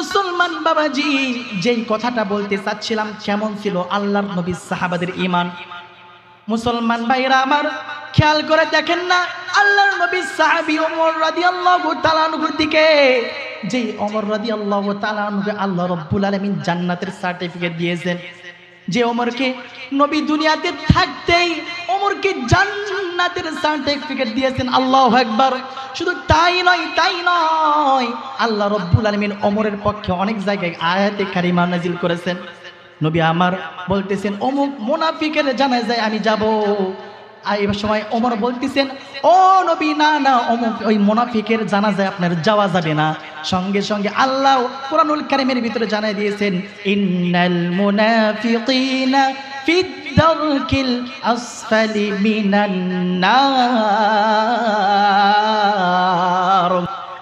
মুসলমান বাবাজি, যেই কথাটা বলতে চাচ্ছিলাম কেমন ছিল? আল্লাহর নবী সাহাবাদের ইমান মুসলমান ভাইরা আমার, খেয়াল করে দেখেন না, আল্লাহর নবী সাহাবী ওমর রাদিয়াল্লাহু তাআলা আনহুর দিকে। যেই ওমর রাদিয়াল্লাহু তাআলা আনহুকে আল্লাহ রাব্বুল আলামিন জান্নাতের সার্টিফিকেট দিয়েছেন। যে ওমরকে নবী দুনিয়াতে থাকতেই ওমরকে জান্নাতের সার্টিফিকেট দিয়েছেন, আল্লাহু আকবার। শুধু তাই নয় তাই নয়, আল্লাহ রব্বুল আলামিন ওমরের পক্ষে অনেক জায়গায় আয়াতে কারিমা নাজিল করেছেন। নবী আমার বলতেছেন, অমুক মোনাফিকের জানা যায় আমি যাব। আর এবার সময় ওমর বলতেছেন, ও নবী, না না, অমুক ওই মোনাফিকের জানা যায় আপনার যাওয়া যাবে না। সঙ্গে সঙ্গে আল্লাহ কোরআনুল কারিমের ভিতরে জানাই দিয়েছেন, ইন্নাল মুনাফিকিনা ফি দারকিল আসফালি মিনান নার।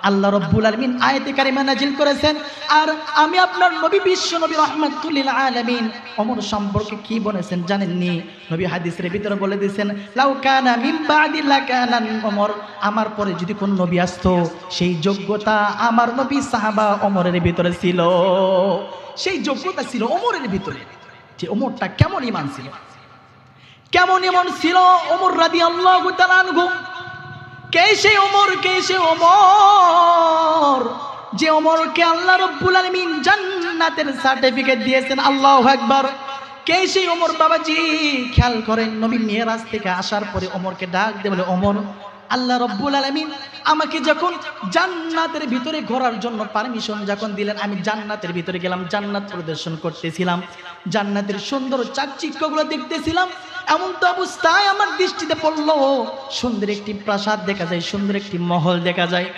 আল্লাহ রব্বুল আলমিন আয়তে কারিমা নাজিল করেছেন, আর আমি আপনার নবী বিশ্ব নবী রহমতুল্লিল আলমিন। অমর সম্পর্কে কি বলেছেন জানেননি? নবী হাদিসের ভিতরে বলে দিয়েছেন, লাউ কানা বাদি লাকানান ওমর। আমার পরে যদি কোন নবী আসতো, সেই যোগ্যতা আমার নবী সাহাবা ওমরের ভিতরে ছিল। সেই যোগ্যতা ছিল ওমরের ভিতরে। যে ওমরটা কেমন ইমান ছিল? কেমন ইমান ছিল? ওমর তাআলা আনহু। কে সে ওমর, কে সে ওমর? যে ওমরকে আল্লাহ রব্বুল আলামিন জান্নাতের সার্টিফিকেট দিয়েছেন, আল্লাহ আকবার। কে সেই ওমর, বাবাজি? খেয়াল করেন নবী মেয়েরাজ থেকে আসার পরে ওমরকে ডাক দিয়ে বলে, ওমর আল্লাহ রব্বুল আলামিন আমাকে যখন জান্নাতের ভিতরে ঘোরার জন্য পারমিশন যখন দিলেন, আমি জান্নাতের ভিতরে গেলাম, জান্নাত প্রদর্শন করতেছিলাম। জান্নাতের সুন্দর চাকচিক্যগুলো দেখতেছিলাম। এমন তো অবস্থায় আমার দৃষ্টিতে পড়ল, সুন্দর একটি প্রাসাদ দেখা যায়, সুন্দর একটি মহল দেখা যায়।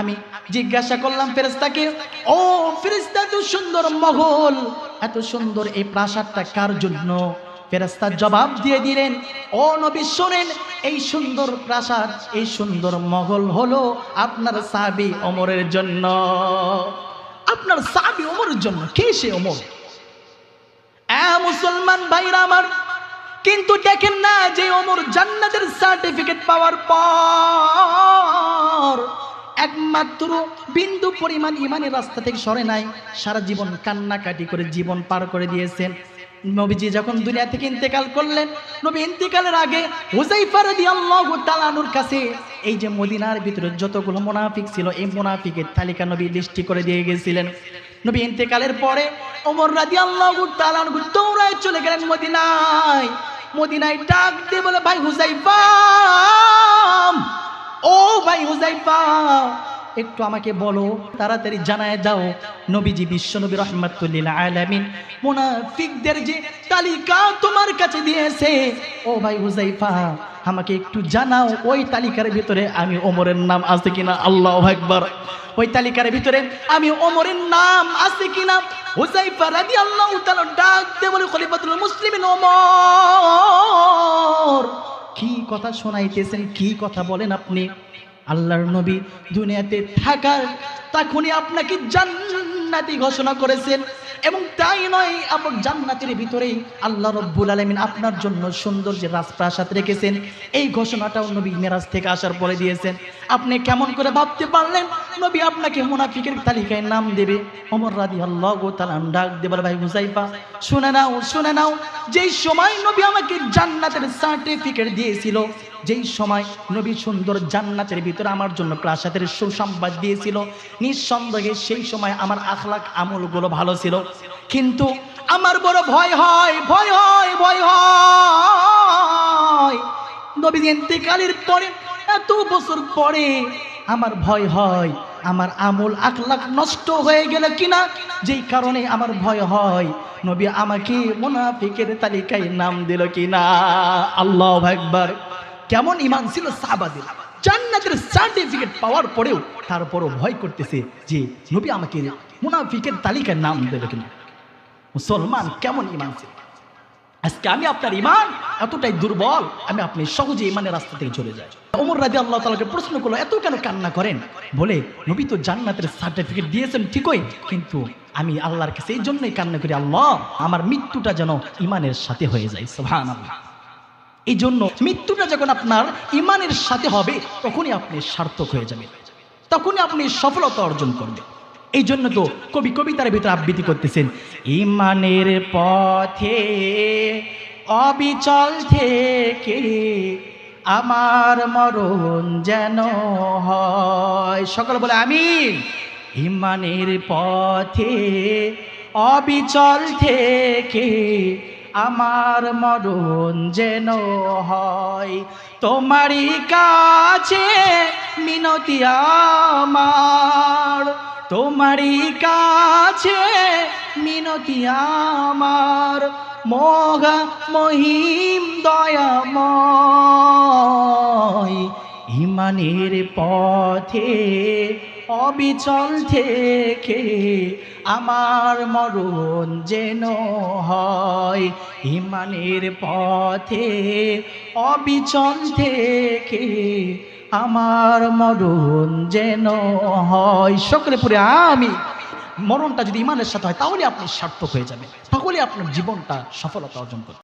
আমি জিজ্ঞাসা করলাম ফেরেস্তাকে ও ফেরেস্তা এত সুন্দর মহল, এত সুন্দর এই প্রাসাদটা কার জন্য? ফেরেস্তা জবাব দিয়ে দিলেন, ও নবী, শোনেন, এই সুন্দর প্রাসাদ, এই সুন্দর মহল হলো আপনার সাবি অমরের জন্য। আপনার সাবি অমরের জন্য, কে সে অমর মুসলমান ভাইরা আমার, কিন্তু দেখেন না যে অমর জান্নাতের সার্টিফিকেট পাওয়ার পর একমাত্র বিন্দু পরিমাণ ইমানের রাস্তা থেকে সরে নাই, সারা জীবন কান্নাকাটি করে জীবন পার করে দিয়েছেন। নবীজি যখন দুনিয়া থেকে ইন্তেকাল করলেন, নবী ইন্তেকালের আগে হুজাইফা রাদিয়াল্লাহু তাআলার কাছে এই যে মদিনার ভিতরে যতগুলো মুনাফিক ছিল, এই মুনাফিকের তালিকা নবী লিস্টি করে দিয়ে গেছিলেন। নবী ইন্তেকালের পরে ওমর রাদিয়াল্লাহু তাআলা দৌড়ায় চলে গেলেন মদিনায়। মদিনায় ডাক দিয়ে বলে, ভাই হুজাইফা ও ভাই হুজাইফা একটু আমাকে বলো, তাড়াতাড়ি জানায় দাও, নবীজি বিশ্ব নবী রহমতুল্লিল আলামিন, মুনাফিকদের যে তালিকা তোমার কাছে দিয়েছে। ও ভাই হুজাইফা, আমাকে একটু জানাও, ওই তালিকার ভিতরে আমি ওমরের নাম আছে কিনা? আল্লাহ একবার ওই তালিকার ভিতরে আমি ওমরের নাম আছে কিনা? হুজাইফা রাদিয়াল্লাহু তাআলা ডাক দিয়ে বলে, খলিফাতুল মুসলিমিন ওমর। কি কথা শোনাইতেছেন, কি কথা বলেন আপনি? আল্লাহর নবী দুনিয়াতে থাকার, তখনই আপনাকে জান্নাতি ঘোষণা করেছেন। এবং তাই নয় আপনার জান্নাতের ভিতরেই আল্লাহ রব্বুল আলমিন আপনার জন্য সুন্দর যে রাজপ্রাসাদ রেখেছেন। এই ঘোষণাটাও নবী মেরাজ থেকে আসার পরে দিয়েছেন। আপনি কেমন করে ভাবতে পারলেন? নবী আপনাকে মুনাফিকের তালিকায় নাম দেবে। অমর রাদি আল্লাহ ডাক দেবার ভাই হুসাইফা শুনে নাও শুনে নাও। যেই সময় নবী আমাকে জান্নাতের সার্টিফিকেট দিয়েছিল যেই সময় নবী সুন্দর জান্নাতের ভিতরে আমার জন্য প্রাসাদের সুসংবাদ দিয়েছিল, নিঃসন্দেহে সেই সময় আমার আখলাক আমলগুলো ভালো ছিল। কিন্তু আমার বড় ভয় হয় ভয় হয় ভয় হয়। নবী ইন্তেকালের পরে, এত বছর পরে আমার ভয় হয়, আমার আমল আখলাক নষ্ট হয়ে গেল কিনা, যেই কারণে আমার ভয় হয়। নবী আমাকে মুনাফিকের তালিকায় নাম দিল কিনা? আল্লাহ একবার কেমন ইমান ছিল সাহাবাদের? জান্নাতের সার্টিফিকেট পাওয়ার পরেও তারপরও ভয় করতেছে যে নবী আমাকে মুনাফিকের তালিকায় নাম দেবে কিনা। মুসলমান কেমন ইমান ছিল? আজকে আমি আপনার ইমান এতটাই দুর্বল, আমি আপনি সহজে ইমানের রাস্তা থেকে চলে যাই। ওমর রাজি আল্লাহ তালাকে প্রশ্ন করল, এত কেন কান্না করেন? বলে, নবী তো জান্নাতের সার্টিফিকেট দিয়েছেন ঠিকই, কিন্তু আমি আল্লাহর কাছে এই জন্যই কান্না করি, আল্লাহ, আমার মৃত্যুটা যেন ইমানের সাথে হয়ে যায়। সোহান এই জন্য মৃত্যুটা যখন আপনার ইমানের সাথে হবে, তখনই আপনি সার্থক হয়ে যাবেন। তখনই আপনি সফলতা অর্জন করবেন। এই জন্য তো কবি কবিতার ভিতরে আবৃত্তি করতেছেন, ইমানের পথে অবিচল থেকে আমার মরণ যেন হয়। সকল বলে, আমিন। ইমানের পথে অবিচল থেকে আমার মরণ যেন হয়। তোমারই কাছে মিনতি আমার। তোমারই কাছে মিনতি আমার। মোগা মহিম দয়াময়। ইমানের পথে অবিচল থেকে আমার মরণ যেন হয়। ইমানের পথে অবিচল থেকে আমার মরণ যেন হয়। সকলে পরে আমি মরণটা যদি ইমানের সাথে হয়, তাহলে আপনি সার্থক হয়ে যাবে তাহলে আপনার জীবনটা সফলতা অর্জন করবে